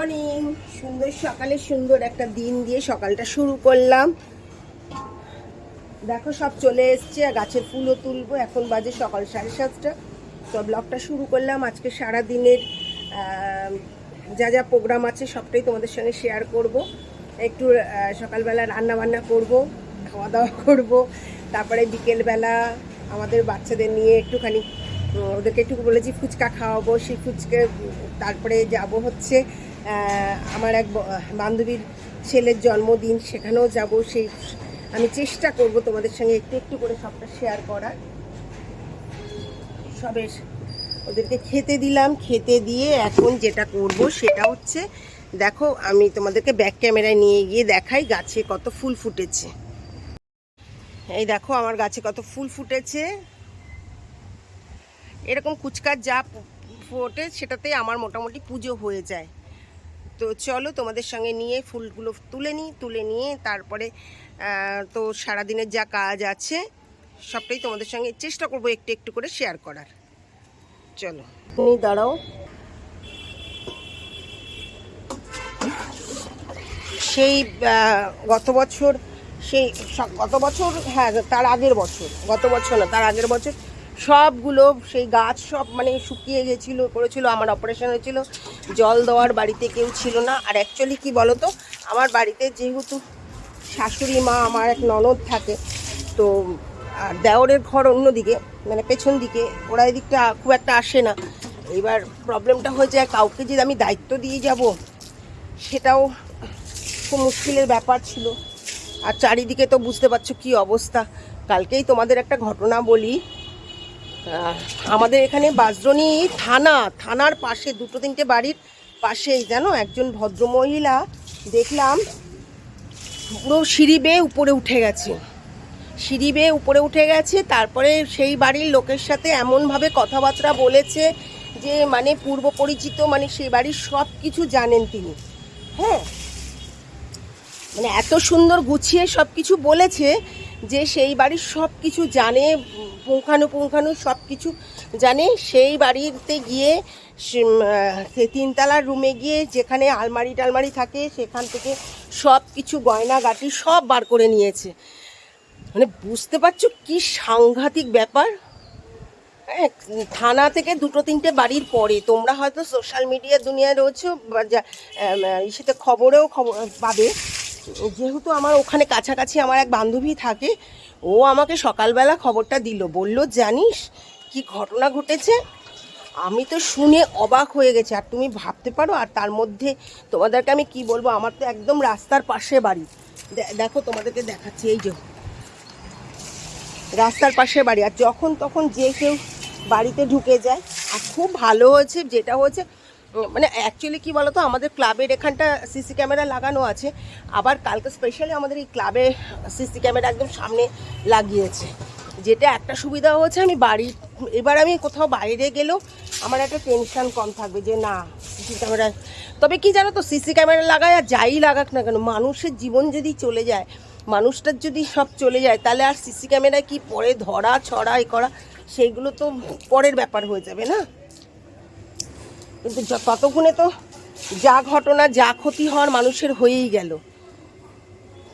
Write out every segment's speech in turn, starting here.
Morning সুন্দর সকালে সুন্দর একটা দিন দিয়ে সকালটা শুরু করলাম। দেখো সব চলে এসছে গাছের ফুলও তুলবো। এখন বাজে সকাল সাড়ে সাতটা। তো ব্লগটা শুরু করলাম। আজকে সারা দিনের যা যা প্রোগ্রাম আছে সবটাই তোমাদের সঙ্গে শেয়ার করব। একটু সকালবেলা রান্না বান্না করব খাওয়া দাওয়া করব। তারপরে বিকেলবেলা আমাদের বাচ্চাদের নিয়ে একটুখানি ওদেরকে একটু বলেছি ফুচকা খাওয়াবো। সেই ফুচকা, তারপরে যাব হচ্ছে আমার এক বান্ধবীর ছেলের জন্মদিন, সেখানেও যাব। সেই আমি চেষ্টা করব তোমাদের সঙ্গে একটু একটু করে সবটা শেয়ার করার। সবে ওদেরকে খেতে দিলাম। খেতে দিয়ে এখন যেটা করব সেটা হচ্ছে, দেখো, আমি তোমাদেরকে ব্যাক ক্যামেরায় নিয়ে গিয়ে দেখাই গাছে কত ফুল ফুটেছে। এই দেখো, আমার গাছে কত ফুল ফুটেছে। এরকম কুচকার যা ফোটে, সেটাতেই আমার মোটামুটি পুজো হয়ে যায়। তো চলো তোমাদের সঙ্গে নিয়ে ফুলগুলো তুলে নিই, তুলে নিয়ে তারপরে তো সারাদিনের যা কাজ আছে, সবটাই তোমাদের সঙ্গে চেষ্টা করব একটু একটু করে শেয়ার করার। চলো, তুমি দাঁড়াও। সেই গত বছর, সেই গত বছর হ্যাঁ তার আগের বছর, গত বছর না, তার আগের বছর সবগুলো, সেই গাছ সব মানে শুকিয়ে গেছিল, করেছিল, আমার অপারেশন হয়েছিল। জল দেওয়ার বাড়িতে কেউ ছিল না। আর অ্যাকচুয়ালি কি বলো তো আমার বাড়িতে যেহেতু শাশুড়ি মা, আমার এক ননদ থাকে, তো, আর দেওরের ঘর অন্যদিকে মানে পেছন দিকে, ওরা এদিকটা খুব একটা আসে না। এবার প্রবলেমটা হয়ে যায় কাউকে যদি আমি দায়িত্ব দিয়ে যাব, সেটাও খুব মুশকিলের ব্যাপার ছিল। আর চারিদিকে তো বুঝতে পারছ কি অবস্থা। কালকেই তোমাদের একটা ঘটনা বলি। আমাদের এখানে বাজরনি থানা, থানার পাশে, দুটো তিনটে বাড়ির পাশেই, জানো? একজন ভদ্রমহিলা, দেখলাম পুরো সিঁড়ি বেয়ে উপরে উঠে গেছে। সিঁড়ি বেয়ে উপরে উঠে গেছে, তারপরে সেই বাড়ির লোকের সাথে এমনভাবে কথাবার্তা বলেছে যে মানে পূর্ব পরিচিত মানে সেই বাড়ির সব কিছু জানেন তিনি। হ্যাঁ? মানে এত সুন্দর গুছিয়ে সব কিছু বলেছে যে সেই বাড়ির সব কিছু জানে পুঙ্খানুপুঙ্খানু সব কিছু জানে সেই বাড়িতে গিয়ে সে- তিনতলার রুমে গিয়ে যেখানে আলমারি টালমারি থাকে সেখান থেকে সব কিছু গয়নাগাটি সব বার করে নিয়েছে। মানে বুঝতে পারছ কি সাংঘাতিক ব্যাপার? হ্যাঁ, থানা থেকে দুটো তিনটে বাড়ির পরে। তোমরা হয়তো সোশ্যাল মিডিয়া দুনিয়ায় রয়েছো বা খবরেও খবর পাবে। যেহেতু আমার ওখানে কাছাকাছি আমার এক বান্ধবী থাকে, ও আমাকে সকালবেলা খবরটা দিল। বলল, জানিস কি ঘটনা ঘটেছে? আমি তো শুনে অবাক হয়ে গেছি। আর তুমি ভাবতে পারো, আর তার মধ্যে তোমাদেরকে আমি কি বলব? আমার তো একদম রাস্তার পাশে বাড়ি। দেখো, তোমাদেরকে দেখাচ্ছি, এই যে। রাস্তার পাশে বাড়ি। আর যখন তখন যে কেউ বাড়িতে ঢুকে যায়, আর খুব ভালো হয়েছে, যেটা হয়েছে মানে অ্যাকচুয়ালি কি বলতো, আমাদের ক্লাবের এখানটা সিসি ক্যামেরা লাগানো আছে, আবার কালকে স্পেশালি আমাদের এই ক্লাবে সিসি ক্যামেরা একদম সামনে লাগিয়েছে। যেটা একটা সুবিধা হচ্ছে আমি বাড়ি, এবার আমি কোথাও বাইরে গেলেও আমার একটা টেনশান কম থাকবে যে না সিসি ক্যামেরায় তবে কি জানো তো সিসি ক্যামেরা লাগায় আর যাই লাগাক না কেন, মানুষের জীবন যদি চলে যায়, মানুষটার যদি সব চলে যায়, তাহলে আর সিসি ক্যামেরায় কি পরে ধরা, ছড়া, এ করা, সেইগুলো তো পরের ব্যাপার হয়ে যাবে না? কিন্তু ততক্ষণে তো যা ঘটনা, যা ক্ষতি হওয়ার মানুষের হয়েই গেল।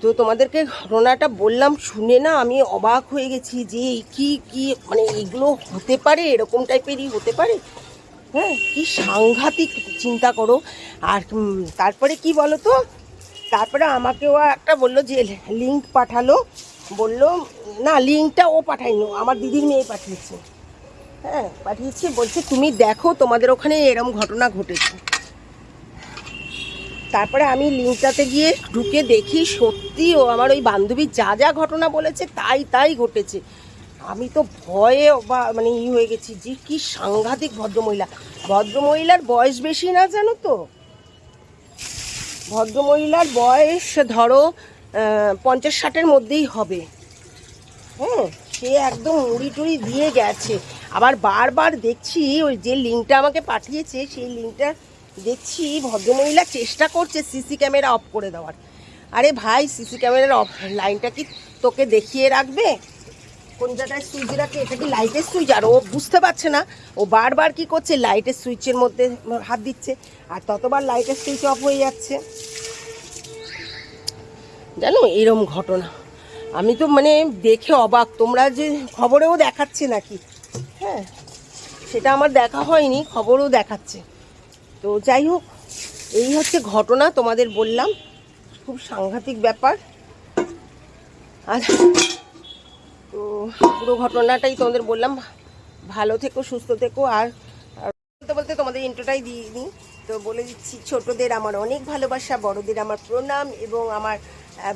তো তোমাদেরকে ঘটনাটা বললাম, শুনে না আমি অবাক হয়ে গেছি যে কি কি মানে এগুলো হতে পারে? এরকম টাইপেরই হতে পারে? হ্যাঁ কি সাংঘাতিক চিন্তা করো। আর তারপরে কি বলো তো তারপরে আমাকেও একটা বলল যে লিঙ্ক পাঠালো। বলল, না লিঙ্কটা ও পাঠায়নি। আমার দিদির মেয়ে পাঠিয়েছে। হ্যাঁ পাঠিয়েছে। বলছে, তুমি দেখো তোমাদের ওখানে এরম ঘটনা ঘটেছে। তারপরে আমি লিঙ্কটাতে গিয়ে ঢুকে দেখি, সত্যি ও আমার ওই বান্ধবী যা যা ঘটনা বলেছে, তাই তাই ঘটেছে। আমি তো ভয়ে বা মানে ই হয়ে গেছি যে, কি সাংঘাতিক ভদ্রমহিলা। ভদ্রমহিলার বয়স বেশি না, জানো তো? ভদ্রমহিলার বয়স, ধরো পঞ্চাশ ষাটের মধ্যেই হবে। হ্যাঁ সে একদম মুড়ি টুড়ি দিয়ে গেছে। আবার বারবার দেখছি ওই যে লিঙ্কটা আমাকে পাঠিয়েছে, সেই লিঙ্কটা দেখছি ভদ্রমহিলা চেষ্টা করছে সিসি ক্যামেরা অফ করে দেওয়ার। আরে ভাই সিসি ক্যামেরার অফ লাইনটা কি তোকে দেখিয়ে রাখবে? কোন জায়গায় সুইচ রাখে? এটা কি লাইটের সুইচ আর ও বুঝতে পারছে না। ও বারবার কি করছে? লাইটের সুইচের মধ্যে হাত দিচ্ছে। আর ততবার লাইটের সুইচ অফ হয়ে যাচ্ছে। জানো, এরম ঘটনা। আমি তো মানে দেখে অবাক। তোমরা যে খবরেও দেখাচ্ছে নাকি? হ্যাঁ সেটা আমার দেখা হয়নি, খবরও দেখাচ্ছে। তো যাই হোক, এই হচ্ছে ঘটনা তোমাদের বললাম, খুব সাংঘাতিক ব্যাপার। আর তো পুরো ঘটনাটাই তোমাদের বললাম, ভালো থেকো, সুস্থ থেকো, আর বলতে বলতে তোমাদের ইন্ট্রোটাই দিই তো বলে দিচ্ছি, ছোটদের আমার অনেক ভালোবাসা, বড়দের আমার প্রণাম এবং আমার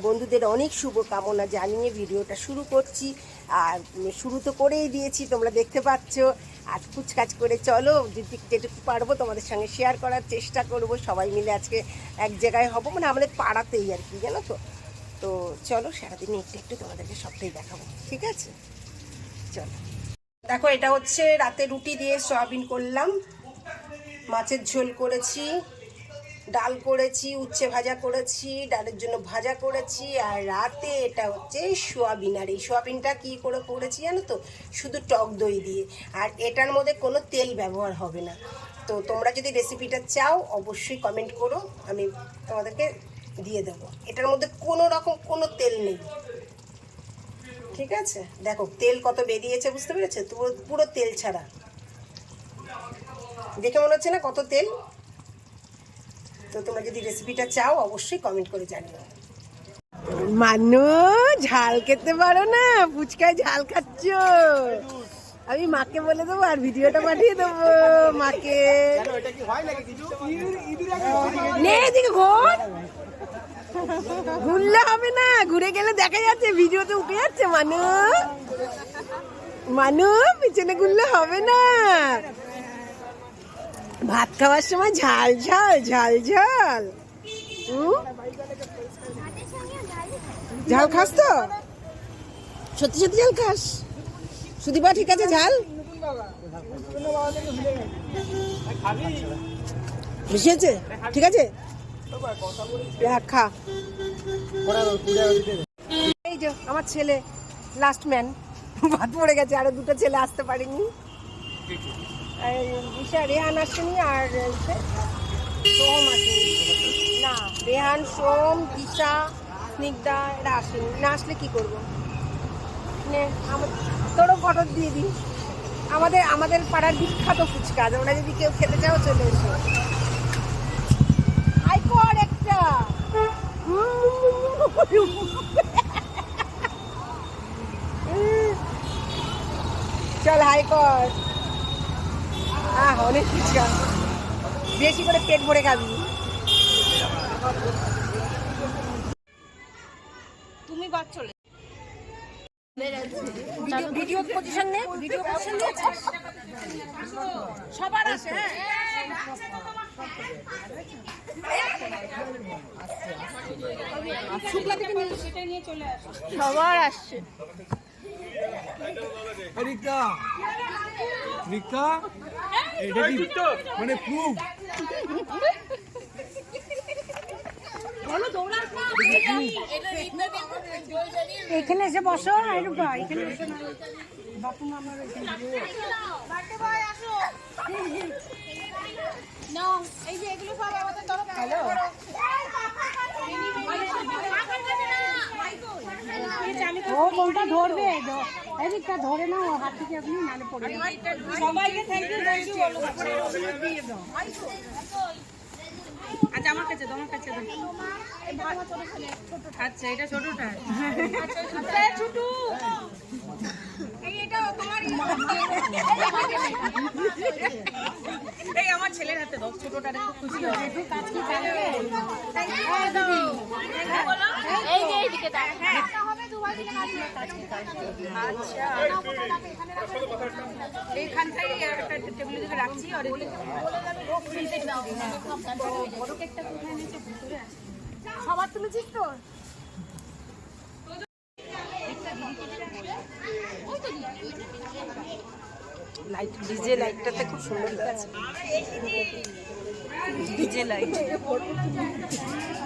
বন্ধুদের অনেক শুভকামনা জানিয়ে ভিডিওটা শুরু করছি। আর শুরু তো করেই দিয়েছি, তোমরা দেখতে পাচ্ছ। আর কুচকাচ করে চলো যেটুকু পারব তোমাদের সঙ্গে শেয়ার করার চেষ্টা করব। সবাই মিলে আজকে এক জায়গায় হব মানে আমাদের পাড়াতেই আর কি, জানো তো? তো চলো, সারাদিন একটু একটু তোমাদেরকে সবটাই দেখাবো, ঠিক আছে? চলো। দেখো, এটা হচ্ছে রাতে রুটি দিয়ে সয়াবিন করলাম, মাছের ঝোল করেছি। ডাল করেছি, উচ্ছে ভাজা করেছি, ডালের জন্য ভাজা করেছি, আর রাতে এটা হচ্ছে সোয়াবিন। আর এই সোয়াবিনটা কী করে করেছি জানো তো? শুধু টক দই দিয়ে। আর এটার মধ্যে কোনো তেল ব্যবহার হবে না। তো তোমরা যদি রেসিপিটা চাও, অবশ্যই কমেন্ট করো, আমি তোমাদেরকে দিয়ে দেবো। এটার মধ্যে কোনো রকম কোনো তেল নেই। ঠিক আছে? দেখো, তেল কত বেরিয়েছে বুঝতে পেরেছ? পুরো পুরো তেল ছাড়া। দেখে মনে হচ্ছে না কত তেল? তো তোমরা যদি রেসিপিটা চাও অবশ্যই কমেন্ট করে জানিও। মানু ঝাল খেতে পারো না ফুচকায় ঝাল খাচ্ছ। আমি মাকে বলে দেবো আর ভিডিওটা পাঠিয়ে দেবো। মাকে। নে এদিকে ঘোর। ঘুরলে হবে না ঘুরে গেলে দেখা যাচ্ছে ভিডিওতে উঠে যাচ্ছে মানু। মানু পিছনে ঘুরলে হবে না। ভাত খাওয়ার সময় ঝাল ঝাল ঝাল ঝাল। ঝাল খাস তো? সত্যি সত্যি ঝাল খাস? সুদীপা ঠিক আছে, ঝাল? বেশি আছে ঠিক আছে? এই যে, আমার ছেলে লাস্ট ম্যান ভাত পড়ে গেছে, আরও দুটো ছেলে আসতে পারেনি। রেহান আসেনি আর সে সোম আসেনি। না, রেহান, সোম, দিশা, স্নিগ্ধা, এরা আসেনি। না আসলে কি করব? তোরও ফটো দিয়ে দিই। আমাদের আমাদের পাড়ার বিখ্যাত ফুচকা ওরা যদি কেউ খেতে চাও, চলে এসো। আই কর একটা। চল, হাই কর। হ্যাঁ অনেক ফুচকা বেশি করে পেট ভরে খাবি। তুমি বাদ চলে ভিডিও পজিশন নে ভিডিও পজিশন নিয়েছিস সবার আছে হ্যাঁ। শুক্লা থেকে নিয়ে সেটাই নিয়ে চলে আসো। সবার আসছে। রিকা রিকা এটা কি মানে প্রুফ এখানে এসে বসো আর এখানে এসে বাপু মামার এখানে ও বলটা ধরবে এদিকটা ধরে নাও হাত থেকে আপনি নালে পড়ে সবাইকে থ্যাংক ইউ থ্যাংক ইউ দিয়ে দাও। আচ্ছা আমার কাছে আমার কাছে আচ্ছা এটা ছোটটা। ছোট। এই আমার ছেলের হাতে দাও ছোটটা একটু খুশি হবে একটু কাজ কি থাকবে এই যে এইদিকে আচ্ছা। এইখানটাই একটা টেবিলের দিকে রাখছি আর এদিকে কেকটা কোথায় ভিতরে সবার তুলেছিস তো? লাইট ডিজে লাইটটাতে খুব সুন্দর লাগছে। ডিজে লাইট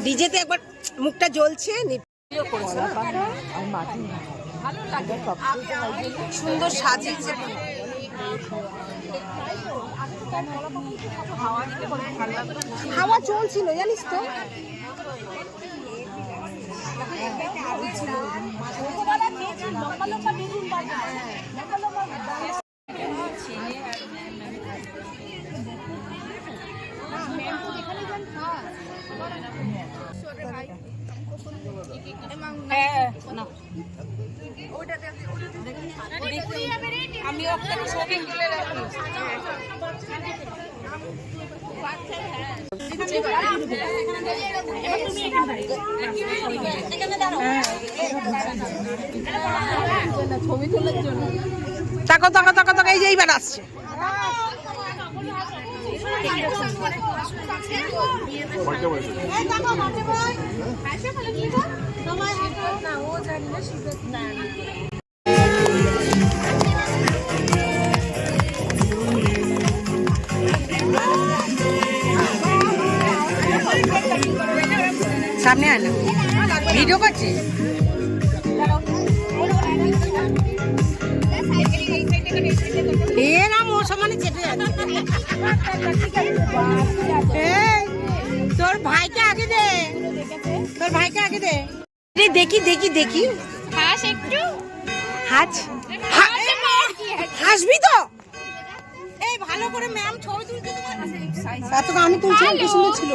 ডিজেতে একবার মুখটা জ্বলছে সুন্দর সাজিয়েছে। হাওয়া চলছিল জানিস তো। আমি ওকে ছবি তুলে রাখি। তাকো তাকো তাকো তাকো এই যে এইবার আসছে। সামনে আয় ভিডিও করছি? এ না মোর সমানে চেপে যাচ্ছে। তোর ভাইকে আগে দে। তোর ভাইকে আগে দে। রে দেখি দেখি দেখি। হাস একটু? হাজ হা- হাসবি তো? এই ভালো করে ম্যাম ছবি তুলতে এত আমি তুলছিলাম কি সুন্দর ছিল।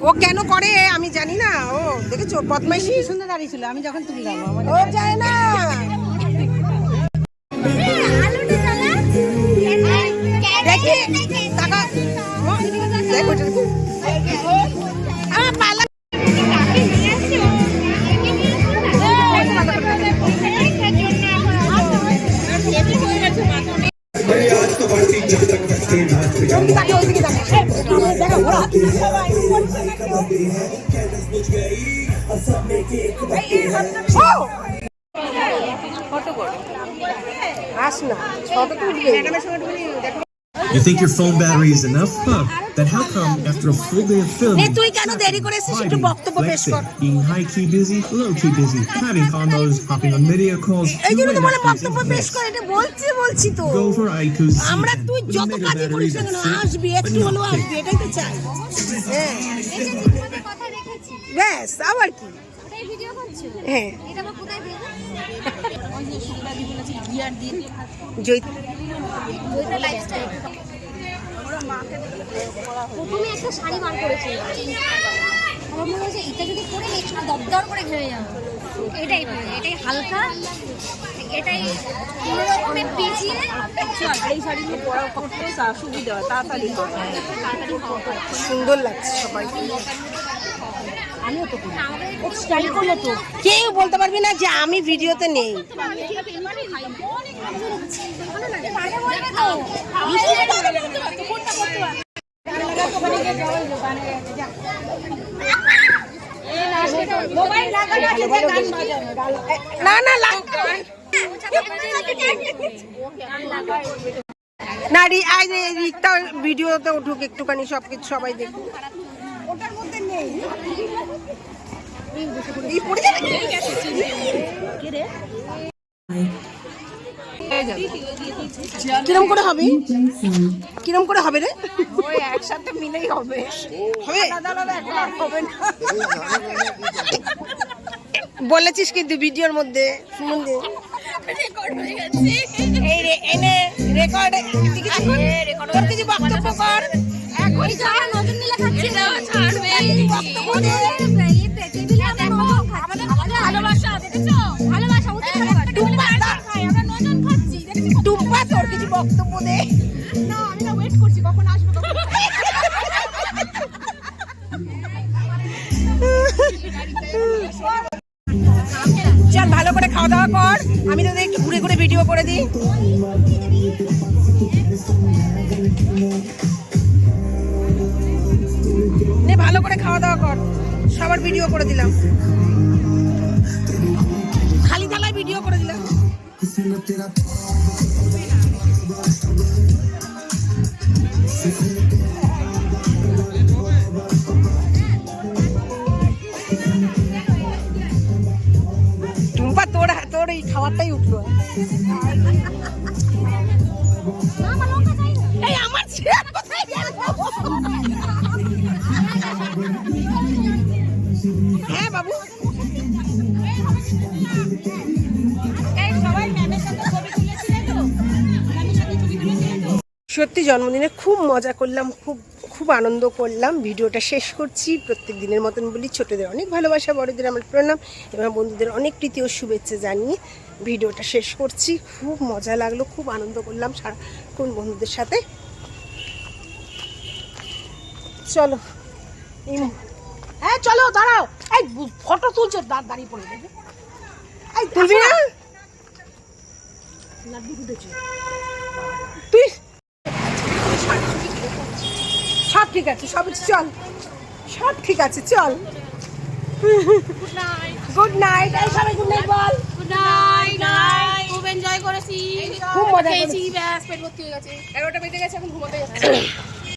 ও কেন করে? আমি জানি না। ও দেখেছ? বদমাইশি? সুন্দর দাঁড়িয়ে ছিল আমি যখন তুললাম ও যায় না। দেখি টাকা ঘোরা। ও! আস না ফটো তুলবে You think your phone battery is enough? Huh. Then how come after a full day of filming, তুই কেন দেরি করে একটু বক্তব্য পেশ flexing, কর। being high key busy, low key busy, having condos, hopping on video calls, এই জন্য তো বলে বক্তব্য পেশ this. এটা বলছি বলছি তো Go for IQ's আমরা তুই যত কাজই করিস না কেন আসবি একটু হলেও আসবি এটাই তো চাই হ্যাঁ ব্যাস আবার কি হ্যাঁ প্রথমে একটা শাড়ি বার করেছিল আমার মনে হচ্ছে এটা যদি পরে নেক্সট দরদর করে ঘেমে যাব। এটাই এটাই হালকা এটাই কোনো রকমে পেঁচিয়ে এই শাড়িগুলো পরা করতে সুবিধা হয় তাড়াতাড়ি তাড়াতাড়ি সুন্দর লাগছে সবাই আমাদের স্টাইল করল তো। কেউ বলতে পারবি না যে আমি ভিডিওতে নেই। তো না রিক্তা ভিডিওতে উঠুক একটুখানি সব কিছু সবাই দেখুক। ওটার মধ্যে নেই। কিরম করে হবে? কিরম করে হবে রে? ওই একসাথে মিলেই হবে। হবে হবে না বলেছিস কিন্তু ভিডিওর মধ্যে শুনুন এই রে এনে রেকর্ড তোর কিছু বক্তব্য কর। ওই যারা নতুন মিলে খাচ্ছে ছাড়বে ভালোবাসা বক্তব্য না, আমি না ওয়েট করছি, কখন আসবে, কখন চল, ভালো করে খাওয়া দাওয়া কর। আমি তোদের একটু ঘুরে ঘুরে ভিডিও করে দিই। ভালো করে খাওয়া দাওয়া কর। সবার ভিডিও করে দিলাম। খালি থালায় ভিডিও করে দিলাম। আমারটাই উঠল। হ্যাঁ সত্যি জন্মদিনে খুব মজা করলাম, খুব খুব আনন্দ করলাম। ভিডিওটা শেষ করছি। প্রত্যেক দিনের মতন বলি, ছোটদের অনেক ভালোবাসা, বড়দের আমার প্রণাম এবং বন্ধুদের অনেক প্রীতি ও শুভেচ্ছা জানিয়ে ভিডিওটা শেষ করছি। খুব মজা লাগল খুব আনন্দ করলাম সারাক্ষণ বন্ধুদের সাথে। চলো হ্যাঁ চলো দাঁড়াও। এই ফটো তুলছো দাঁড়িয়ে পড়ে যাবে এই তুলবি না? তুই? সব ঠিক আছে সব চল। সব ঠিক আছে চল। গুড নাইট এই সবাই গুড নাইট বল। গুড নাইট খুব এনজয় করেছি। খুব মজা খেয়েছি ব্যাস পেট ভর্তি হয়ে গেছে। এগারোটা বেজে গেছে এখন ঘুমাতে যাচ্ছে।